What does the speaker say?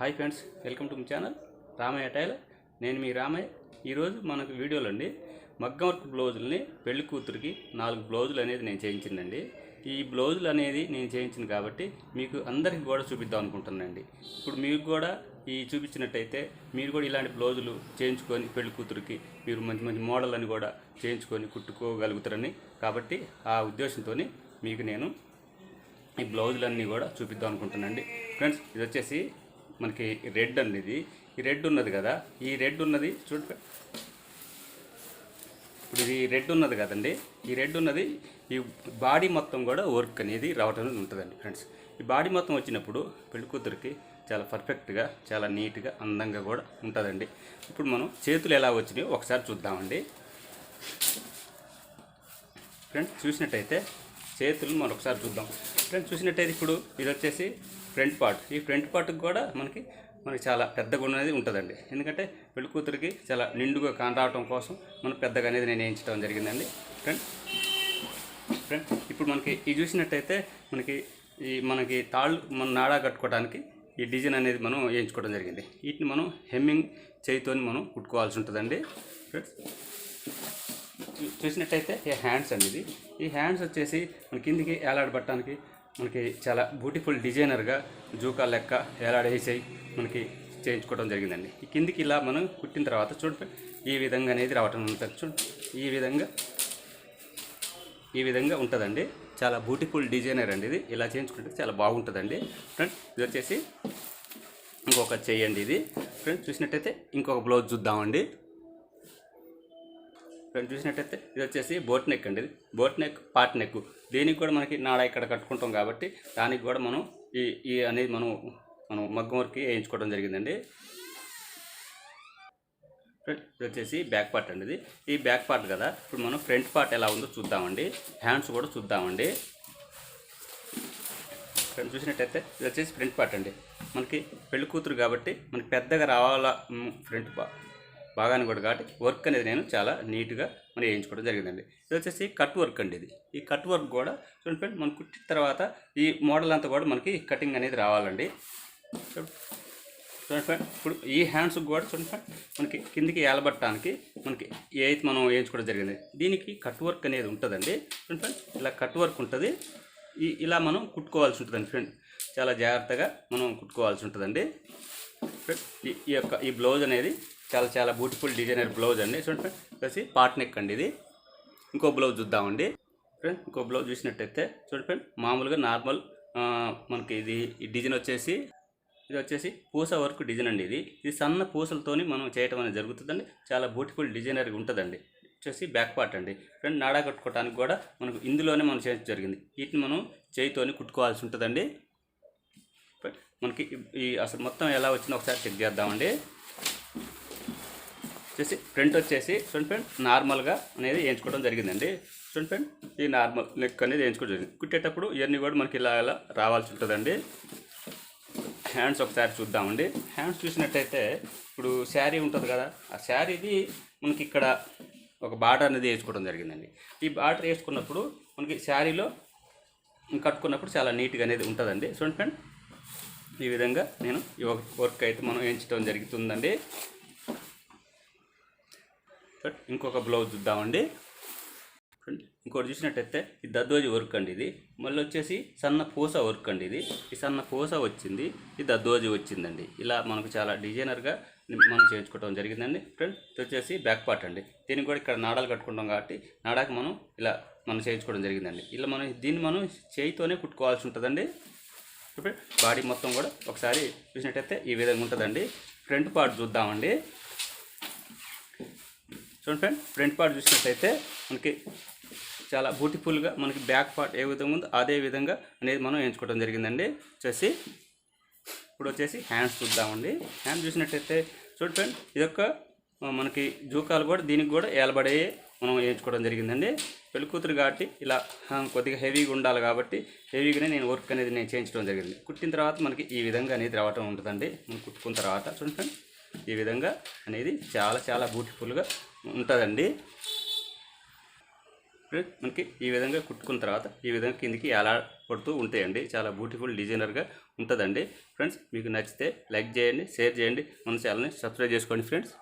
Hi friends welcome to my channel. Ramayya tailor. నేను మీ రామయ్య. ఈరోజు మనకు వీడియోలో అండి మగ్గం వర్క్ బ్లౌజుల్ని పెళ్ళి కూతురికి నాలుగు బ్లౌజులు అనేది నేను చేయించిందండి. ఈ బ్లౌజులు అనేది నేను చేయించింది కాబట్టి మీకు అందరికి కూడా చూపిద్దాం అనుకుంటున్నానండి ఇప్పుడు మీకు కూడా ఈ చూపించినట్టయితే మీరు కూడా ఇలాంటి బ్లౌజులు చేయించుకొని పెళ్ళి కూతురికి మీరు మంచి మంచి మోడల్ అని కూడా చేయించుకొని కుట్టుకోగలుగుతారని కాబట్టి ఆ ఉద్దేశంతో మీకు నేను ఈ బ్లౌజులన్నీ కూడా చూపిద్దాం అనుకుంటున్నానండి ఫ్రెండ్స్ ఇది వచ్చేసి మనకి రెడ్ అనేది ఈ రెడ్ ఉన్నది కదా? ఈ రెడ్ ఉన్నది చూడ. ఇప్పుడు ఇది రెడ్ ఉన్నది కదండి. ఈ రెడ్ ఉన్నది ఈ బాడీ మొత్తం కూడా వర్క్ అనేది రావటం అనేది ఉంటుందండి ఫ్రెండ్స్. ఈ బాడీ మొత్తం వచ్చినప్పుడు పెళ్ళి కూతురికి చాలా పర్ఫెక్ట్గా చాలా నీట్గా అందంగా కూడా ఉంటుందండి. ఇప్పుడు మనం చేతులు ఎలా వచ్చినాయో ఒకసారి చూద్దామండి. ఫ్రెండ్స్ చూసినట్టయితే చేతులు మనం ఒకసారి చూద్దాం. ఫ్రెండ్స్ చూసినట్టయితే ఇప్పుడు ఇది వచ్చేసి ఫ్రంట్ పార్ట్ ఈ ఫ్రంట్ పార్ట్కి కూడా మనకి మనకి చాలా పెద్దగా ఉన్నది ఉంటుందండి. ఎందుకంటే పెళ్ళి కూతురికి చాలా నిండుగా కానరావటం కోసం మనం పెద్దగా అనేది నేను వేయించడం జరిగిందండి. ఫ్రెండ్ ఫ్రెండ్ ఇప్పుడు మనకి ఇది చూసినట్టయితే మనకి ఈ మనకి తాళ్ళు మన నాడా కట్టుకోవడానికి ఈ డిజైన్ అనేది మనం వేయించుకోవడం జరిగింది. వీటిని మనం హెమ్మింగ్ చేయితోని మనం కుట్టుకోవాల్సి ఉంటుందండి. ఫ్రెండ్స్ చూసినట్టయితే ఈ హ్యాండ్స్ అనేది ఈ హ్యాండ్స్ వచ్చేసి మన కిందికి ఏలాడబట్టడానికి మనకి చాలా బ్యూటిఫుల్ డిజైనర్గా జూకా లెక్క ఏలాడేసాయి మనకి చేయించుకోవడం జరిగిందండి. ఈ కిందికి ఇలా మనం కుట్టిన తర్వాత చూడండి ఈ విధంగా అనేది రావటం ఉంటుంది చూడండి. ఈ విధంగా ఈ విధంగా ఉంటుందండి. చాలా బ్యూటిఫుల్ డిజైనర్ అండి ఇది. ఇలా చేయించుకుంటే చాలా బాగుంటుందండి. ఫ్రెండ్ ఇది వచ్చేసి ఇంకొక చేయండి ఇది. ఫ్రెండ్స్ చూసినట్టయితే ఇంకొక బ్లౌజ్ చూద్దామండి. ఫ్రెండ్ చూసినట్టయితే ఇది వచ్చేసి బోట్ నెక్ అండి ఇది. Boat neck pot neck. దీనికి కూడా మనకి నాడ ఇక్కడ కట్టుకుంటాం కాబట్టి దానికి కూడా మనం ఈ ఈ అనేది మనం మనం మగ్గం వరకు వేయించుకోవడం జరిగిందండి. ఇది వచ్చేసి బ్యాక్ పార్ట్ అండి ఇది. ఈ బ్యాక్ పార్ట్ కదా ఇప్పుడు మనం ఫ్రంట్ పార్ట్ ఎలా ఉందో చూద్దామండి. హ్యాండ్స్ కూడా చూద్దామండి. ఫ్రెండ్ చూసినట్టయితే ఇది వచ్చేసి ఫ్రంట్ పార్ట్ అండి. మనకి పెళ్ళి కూతురు కాబట్టి మనకి పెద్దగా రావాలా ఫ్రంట్ పార్ట్ బాగానే కూడా కాబట్టి వర్క్ అనేది నేను చాలా నీట్గా మనం వేయించుకోవడం జరిగిందండి. ఇది వచ్చేసి కట్ వర్క్ అండి ఇది. ఈ కట్ వర్క్ కూడా చూడండి ఫ్రెండ్ మనం కుట్టిన తర్వాత ఈ మోడల్ అంతా కూడా మనకి కటింగ్ అనేది రావాలండి. చూడండి ఫ్రెండ్ ఇప్పుడు ఈ హ్యాండ్స్ కూడా చూడండి ఫ్రెండ్ మనకి కిందికి ఏలబట్టడానికి మనకి ఏదైతే మనం వేయించుకోవడం జరిగింది దీనికి కట్ వర్క్ అనేది ఉంటుందండి. చూడండి ఫ్రెండ్ ఇలా కట్ వర్క్ ఉంటుంది. ఈ ఇలా మనం కుట్టుకోవాల్సి ఉంటుందండి ఫ్రెండ్. చాలా జాగ్రత్తగా మనం కుట్టుకోవాల్సి ఉంటుందండి. ఈ ఈ యొక్క ఈ బ్లౌజ్ అనేది చాలా చాలా బ్యూటిఫుల్ డిజైనర్ బ్లౌజ్ అండి. చూడండి ప్లస్ వచ్చేసి పాట్ నెక్ అండి ఇది. ఇంకో బ్లౌజ్ చూద్దామండి. ఫ్రెండ్ ఇంకో బ్లౌజ్ చూసినట్టయితే చూడండి ఫ్రెండ్ మామూలుగా నార్మల్ మనకి ఇది ఈ డిజైన్ వచ్చేసి ఇది వచ్చేసి పూస వర్క్ డిజైన్ అండి ఇది. ఇది సన్న పూసలతోని మనం చేయటం అనేది జరుగుతుందండి. చాలా బ్యూటిఫుల్ డిజైనర్గా ఉంటుందండి. వచ్చేసి బ్యాక్ పార్ట్ అండి. ఫ్రెండ్ నాడా కట్టుకోవడానికి కూడా మనకు ఇందులోనే మనం చేయడం జరిగింది. వీటిని మనం చేయితోని కుట్టుకోవాల్సి ఉంటుందండి. మనకి ఈ అసలు మొత్తం ఎలా వచ్చిందో ఒకసారి చెక్ చేద్దామండి. వచ్చేసి ప్రింట్ వచ్చేసి చూడండి ఫ్రెండ్ నార్మల్గా అనేది వేయించుకోవడం జరిగిందండి. చూడండి ఫ్రెండ్ ఈ నార్మల్ నెక్ అనేది వేయించుకోవడం జరిగింది. కుట్టేటప్పుడు ఇవన్నీ కూడా మనకి ఇలా ఇలా రావాల్సి ఉంటుందండి. హ్యాండ్స్ ఒకసారి చూద్దామండి. హ్యాండ్స్ చూసినట్టయితే ఇప్పుడు శారీ ఉంటుంది కదా ఆ శారీది మనకి ఇక్కడ ఒక బార్డర్ అనేది వేసుకోవడం జరిగిందండి. ఈ బార్డర్ వేసుకున్నప్పుడు మనకి శారీలో కట్టుకున్నప్పుడు చాలా నీట్గా అనేది ఉంటుందండి. చూడండి ఫ్రెండ్ ఈ విధంగా నేను ఈ వర్క్ అయితే మనం వేయించడం జరుగుతుందండి. ఇంకొక బ్లౌజ్ చూద్దామండి. ఇంకోటి చూసినట్టయితే ఈ దద్దోజి వర్క్ అండి ఇది. మళ్ళీ వచ్చేసి సన్న పూస వర్క్ అండి ఇది. ఈ సన్న పూస వచ్చింది ఈ దద్దోజి వచ్చిందండి. ఇలా మనకు చాలా డిజైనర్గా మనం చేయించుకోవడం జరిగిందండి. ఫ్రెండ్ ఇది వచ్చేసి బ్యాక్ పార్ట్ అండి. దీనికి కూడా ఇక్కడ నాడాలు కట్టుకుంటాం కాబట్టి నాడాకి మనం ఇలా మనం చేయించుకోవడం జరిగిందండి. ఇలా మనం దీన్ని మనం చేయితోనే కుట్టుకోవాల్సి ఉంటుందండి. ఇప్పుడు బాడీ మొత్తం కూడా ఒకసారి చూసినట్టయితే ఈ విధంగా ఉంటుందండి. ఫ్రంట్ పార్ట్ చూద్దామండి. చూడండి ఫ్రెండ్ ఫ్రంట్ పార్ట్ చూసినట్టయితే మనకి చాలా బ్యూటిఫుల్గా మనకి బ్యాక్ పార్ట్ ఏ విధంగా ఉందో అదే విధంగా అనేది మనం ఎంచుకోవడం జరిగిందండి. వచ్చేసి ఇప్పుడు వచ్చేసి హ్యాండ్స్ చూద్దామండి. హ్యాండ్ చూసినట్టయితే చూడండి ఫ్రెండ్ ఇదొక మనకి జూకాలు కూడా దీనికి కూడా ఏలబడే మనం వేయించుకోవడం జరిగిందండి. పెళ్ళికూతురు కాబట్టి ఇలా కొద్దిగా హెవీగా ఉండాలి కాబట్టి హెవీగానే నేను వర్క్ అనేది నేను చేయించడం జరిగింది. కుట్టిన తర్వాత మనకి ఈ విధంగా అనేది రావటం ఉంటుందండి. మనం కుట్టుకున్న తర్వాత చూడండి ఈ విధంగా అనేది చాలా చాలా బ్యూటిఫుల్గా ఉంటుందండి. ఫ్రెండ్స్ మనకి ఈ విధంగా కుట్టుకున్న తర్వాత ఈ విధంగా కిందికి ఎలా పడుతూ ఉంటాయండి చాలా బ్యూటిఫుల్ డిజైనర్గా ఉంటుందండి. ఫ్రెండ్స్ మీకు నచ్చితే లైక్ చేయండి షేర్ చేయండి. మన ఛానల్ని సబ్స్క్రైబ్ చేసుకోండి ఫ్రెండ్స్.